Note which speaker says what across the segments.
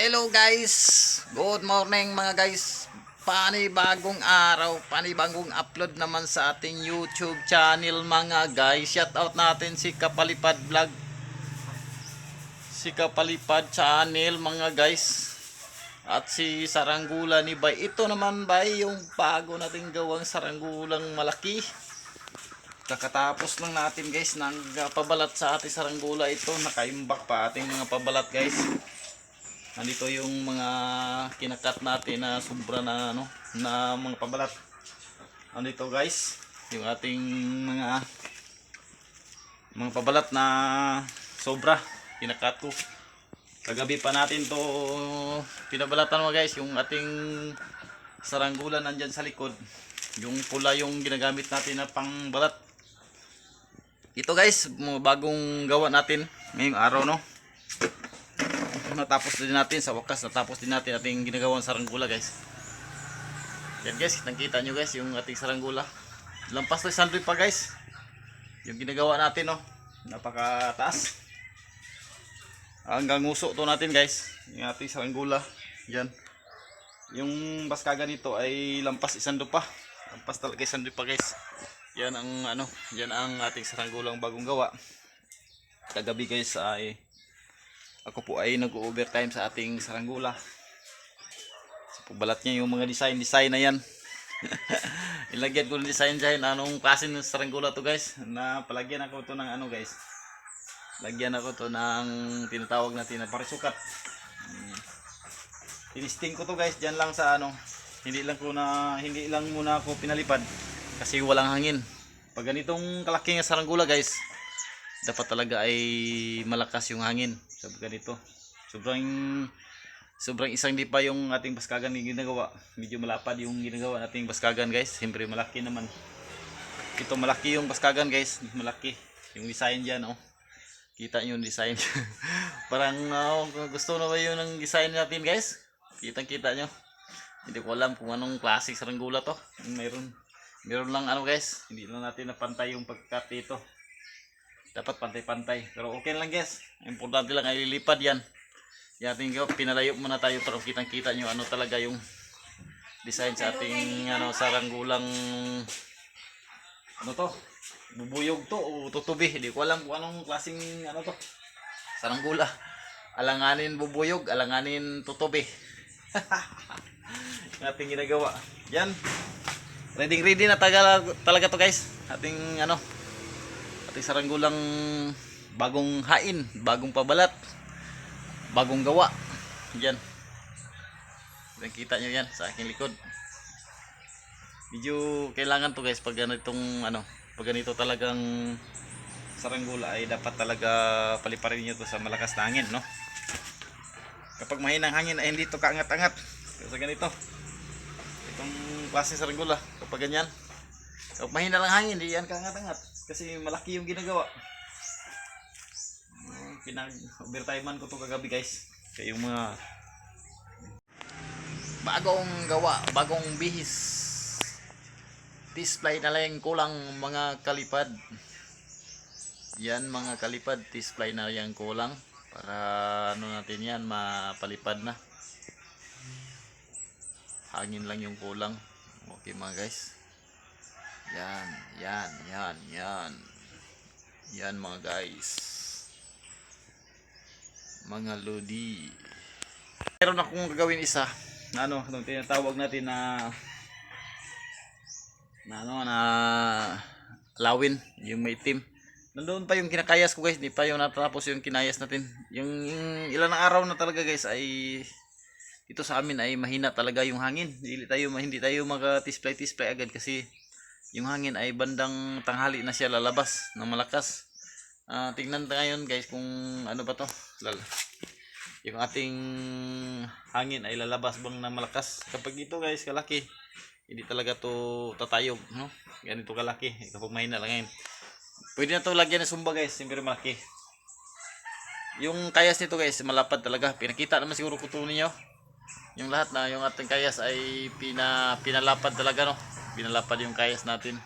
Speaker 1: Hello guys! Good morning mga guys! Panibagong araw, panibagong upload naman sa ating YouTube channel mga guys. Shout out natin si Kapalipad Vlog. Si Kapalipad channel mga guys. At si Saranggula ni Bay. Ito naman Bay yung bago nating gawang saranggulang malaki. Kakatapos lang natin guys ng uh, pabalat sa ating saranggula ito. Nakaimbak pa ating mga pabalat guys. Nandito yung mga kinakat natin na sobra na ano na mga pabalat. Nandito guys, yung ating mga mga pabalat na sobra kinakat ko. Kagabi pa natin to pinabalatan mo guys, yung ating saranggulan nandyan sa likod. Yung pula yung ginagamit natin na pangbalat. Ito guys, bagong gawa natin ngayong araw no natapos din natin sa wakas natapos din natin ating ginagawang saranggula guys. Yan guys nakita nyo guys yung ating saranggula lampas na sandwich pa guys. Yung ginagawa natin no napakataas. Hanggang nguso to natin guys yung ating saranggula yan. Yung baskaga nito ay lampas isando pa. Lampas talaga isando pa guys. Yan ang ano yan ang ating saranggulang bagong gawa. Kagabi guys ay ako po ay nag-overtime sa ating saranggula. So, pagbalat niya yung mga design-design na yan. Ilagyan ko ng design dyan. Anong klase ng saranggula to guys? Na palagyan ako to ng ano guys. Lagyan ako to ng tinatawag natin na parisukat. Hmm. Tinisting ko to guys dyan lang sa ano. Hindi lang ko na hindi lang muna ako pinalipad kasi walang hangin. Pag ganitong kalaking saranggula guys, dapat talaga ay malakas yung hangin sabi ganito. Sobrang sobrang isang di pa yung ating baskagan yung ginagawa. Medyo malapad yung ginagawa nating baskagan guys. Siyempre malaki naman. Ito malaki yung baskagan guys. Malaki. Yung design dyan oh. Kita nyo yung design. Parang oh, gusto na ba yun ang design natin guys? Kitang kita nyo. Hindi ko alam kung anong classic saranggula to. Mayroon meron lang ano guys? Hindi lang natin napantay yung pagkat dito dapat pantay-pantay. Pero okay lang guys. Importante lang ay lilipad yan yan ating pinalayo muna tayo para kitang kita nyo ano talaga yung design sa ating ano saranggulang ano to? Bubuyog to o tutubi? Hindi ko alam kung anong klaseng ano to. Saranggula alanganin bubuyog alanganin tutubi. Ating ginagawa. Yan. Ready ready na talaga, talaga to guys. Ating ano ating saranggulang bagong hain, bagong pabalat, bagong gawa. Yan. Yan kita nyo yan sa aking likod. Medyo kailangan to guys pag ganitong ano, pag ganito talagang saranggula ay dapat talaga paliparin nyo to sa malakas na hangin, no? Kapag mahinang hangin ay hindi to kaangat-angat. Sa ganito. Itong klase saranggula, kapag ganyan. Kapag mahina lang hangin, hindi yan kaangat-angat kasi malaki yung ginagawa. Hmm, pinag overtimean ko to kagabi guys. Kaya yung mga bagong gawa bagong bihis. Display na lang kulang mga kalipad. Yan mga kalipad display na yan kulang para ano natin yan mapalipad na. Hangin lang yung kulang. Okay mga guys yan, yan, yan, yan. Yan mga guys. Mga lodi. Meron akong gagawin isa. Na ano, itong tinatawag natin na na ano, na lawin, yung may team. Nandoon pa yung kinakayas ko guys, hindi pa yung natapos yung kinayas natin. Yung, yung ilan na araw na talaga guys ay dito sa amin ay mahina talaga yung hangin. Hindi tayo hindi tayo mag-display display agad kasi yung hangin ay bandang tanghali na siya lalabas ng malakas. Ah, tingnan ngayon guys kung ano ba to. Lal yung ating hangin ay lalabas bang na malakas. Kapag ito guys kalaki hindi talaga to tatayog no? Ganito kalaki kapag mahina lang ngayon. Pwede na to lagyan ng sumba guys siyempre malaki. Yung kayas nito guys malapad talaga. Pinakita naman siguro kutunin nyo. Yung lahat na yung ating kayas ay pina, pinalapad talaga no pinalapad yung kayas natin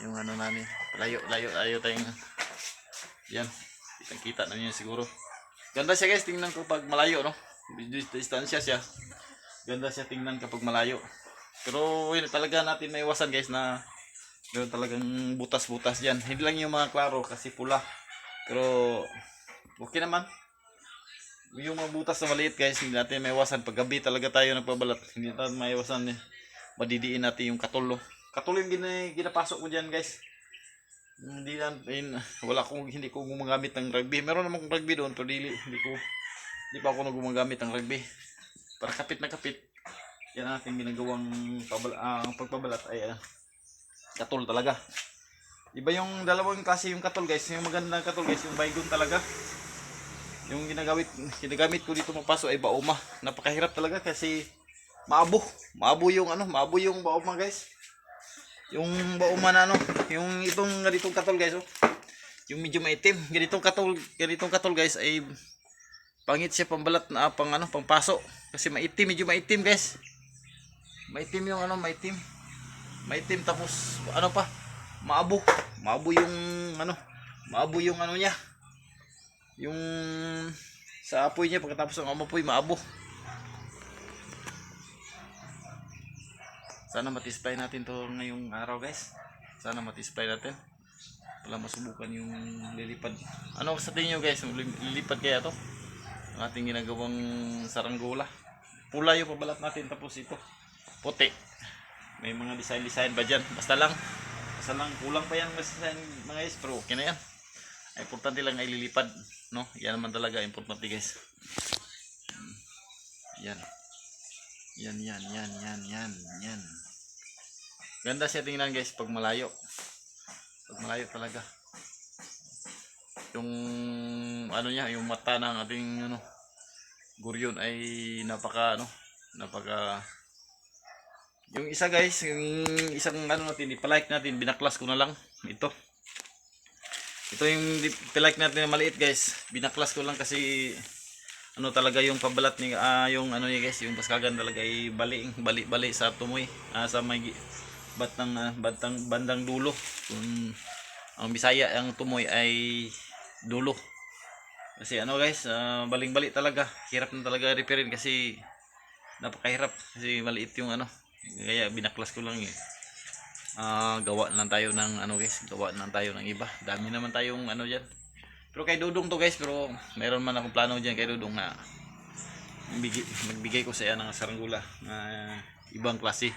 Speaker 1: yung ano namin layo layo layo tayong yan kitang kita na yun siguro ganda siya guys tingnan ko pag malayo no Dis- distansya siya. Ganda siya tingnan kapag malayo. Pero yun talaga natin maiwasan guys na Meron talagang butas-butas dyan. Hindi lang yung mga klaro kasi pula. Pero okay naman. Yung mga butas na maliit guys, hindi natin maiwasan. Pag gabi talaga tayo nagpabalat, hindi natin maiwasan. Eh. Madidiin natin yung katulo. Katulo yung gina, ginapasok ko dyan guys. Hindi na, in, wala akong, hindi ko gumagamit ng rugby. Meron naman kong rugby doon, pero dili, hindi ko, hindi pa ako gumagamit ng rugby. Para kapit na kapit. Yan ang ating ginagawang pabal, ah, pagpabalat ay ah, katol talaga. Iba yung dalawang klase yung katol guys. Yung magandang katol guys, yung baygon talaga. Yung ginagamit, ginagamit ko dito mapasok ay bauma. Napakahirap talaga kasi maabo. Maabo yung ano, maabo yung bauma guys. Yung bauma na ano, yung itong ganitong katol guys oh. Yung medyo maitim. Ganitong katol, ganitong katol guys ay pangit siya pambalat na pang ano, pangpaso. Kasi maitim, medyo maitim guys. Maitim yung ano, maitim maitim tapos ano pa maabo maabo yung ano maabo yung ano niya yung sa apoy niya pagkatapos ng amoy maabo sana matispay natin to ngayong araw guys. Sana matispay natin. Wala masubukan yung lilipad. Ano sa tingin nyo guys lilipad kaya to? Ang ating ginagawang saranggola. Pula yung pabalat natin tapos ito. Puti. May mga design design pa dyan? Basta lang. Basta lang. Kulang pa yan design mga guys pero okay na yan. Importante lang ay lilipad no? Yan naman talaga importante guys. Yan yan yan yan yan yan yan ganda siya tingnan guys pag malayo pag malayo talaga yung ano niya yung mata ng ating ano guryon ay napaka ano napaka yung isa guys, yung isang ano natin, ipalike natin, binaklas ko na lang. Ito. Ito yung di- palike natin na maliit guys. Binaklas ko lang kasi ano talaga yung pabalat ni ah, yung ano niya guys, yung baskagan talaga ay bali bali bali sa tumoy ah, sa may batang ah, batang bandang dulo. Kung ang Bisaya ang tumoy ay dulo. Kasi ano guys, ah, baling-bali talaga. Hirap na talaga repairin kasi napakahirap kasi maliit yung ano kaya binaklas ko lang eh Ah, gawa na lang tayo ng ano guys gawa na lang tayo ng iba dami naman tayong ano dyan pero kay Dudong to guys pero meron man akong plano dyan kay Dudong na magbigay, magbigay ko sa iya ng saranggula na ibang klase.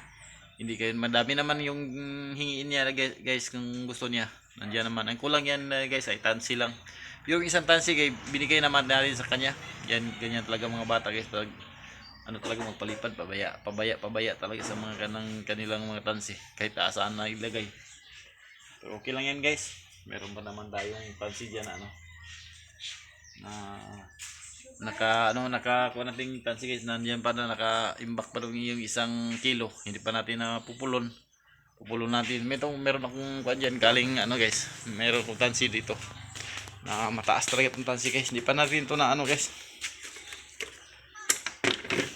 Speaker 1: Hindi kayo madami naman yung hingiin niya guys, kung gusto niya. Nandiyan naman. Ang kulang yan eh, guys ay tansi lang. Yung isang tansi kay binigay naman natin sa kanya. Yan ganyan talaga mga bata guys. Pag ano talaga magpalipad pabaya pabaya pabaya talaga sa mga kanang kanilang mga tansi. Kahit saan na ilagay. Pero okay lang yan guys. Meron pa naman tayong tansi dyan ano na naka ano naka kuha nating tansi guys. Nandiyan pa na naka imbak pa rin yung isang kilo. Hindi pa natin na pupulon. Pupulon natin. Meron meron akong kuha dyan galing ano guys. Meron akong tansi dito. Na mataas talaga itong tansi guys. Hindi pa natin to na ano guys.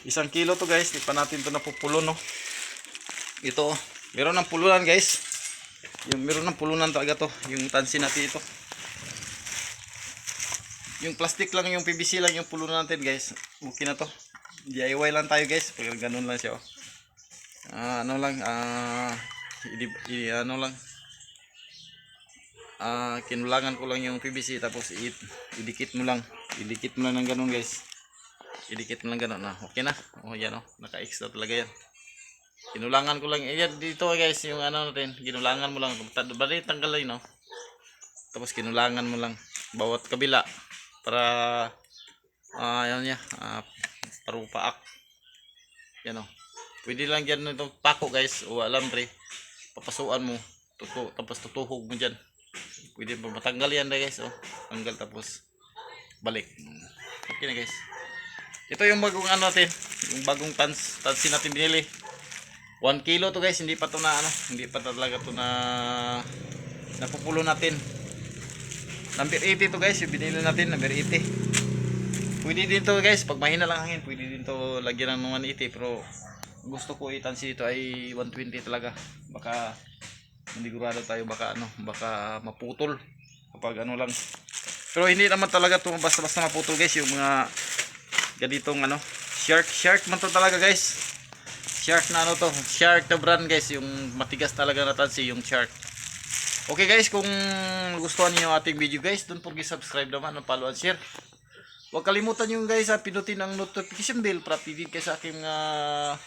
Speaker 1: Isang kilo to guys, di pa natin to napupulo no. Ito, meron ng pulunan guys. Yung meron ng pulunan talaga to, yung tansi natin ito. Yung plastic lang, yung PVC lang yung pulunan natin guys. Okay na to. DIY lang tayo guys, pag ganun lang siya oh. Ah, ano lang, ah, idi, idi- ano lang. Ah, kinulangan ko lang yung PVC tapos i, idikit mo lang. Idikit mo lang ng ganun guys. Idikit mo lang gano'n na okay na. Oh yan oh. Naka extra talaga yan. Kinulangan ko lang. Eh, yan dito guys yung ano natin. Kinulangan mo lang. Bali tanggal lang no tapos kinulangan mo lang. Bawat kabila para ah yan niya ah, parupaak. Yan oh pwede lang dyan itong pako guys. O alambre papasuan mo. Tutu tapos tutuhog mo dyan. Pwede pa matanggal yan na guys oh tanggal tapos balik. Okay na guys. Ito yung bagong ano natin, yung bagong tans, tansi natin binili. 1 kilo to guys, hindi pa to na ano, hindi pa talaga to na napupulo natin. Number 80 to guys, yung binili natin, number 80. Pwede din to guys, pag mahina lang hangin, pwede din to lagyan ng 180 pero gusto ko itansi dito ay 120 talaga. Baka manigurado tayo baka ano, baka maputol kapag ano lang. Pero hindi naman talaga to basta-basta maputol guys, yung mga ganitong ano, shark, shark man to talaga guys. Shark na ano to, shark na brand guys, yung matigas talaga na tansi, yung shark. Okay guys, kung gustuhan niyo ating video guys, don't forget subscribe naman, and follow and share. Huwag kalimutan yung guys, ha, pinutin ang notification bell para updated kayo sa aking ah,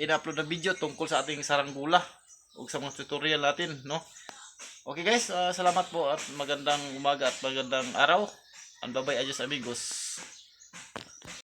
Speaker 1: in-upload na video tungkol sa ating saranggula o sa mga tutorial natin, no? Okay guys, ah, salamat po at magandang umaga at magandang araw. And bye-bye, adios amigos.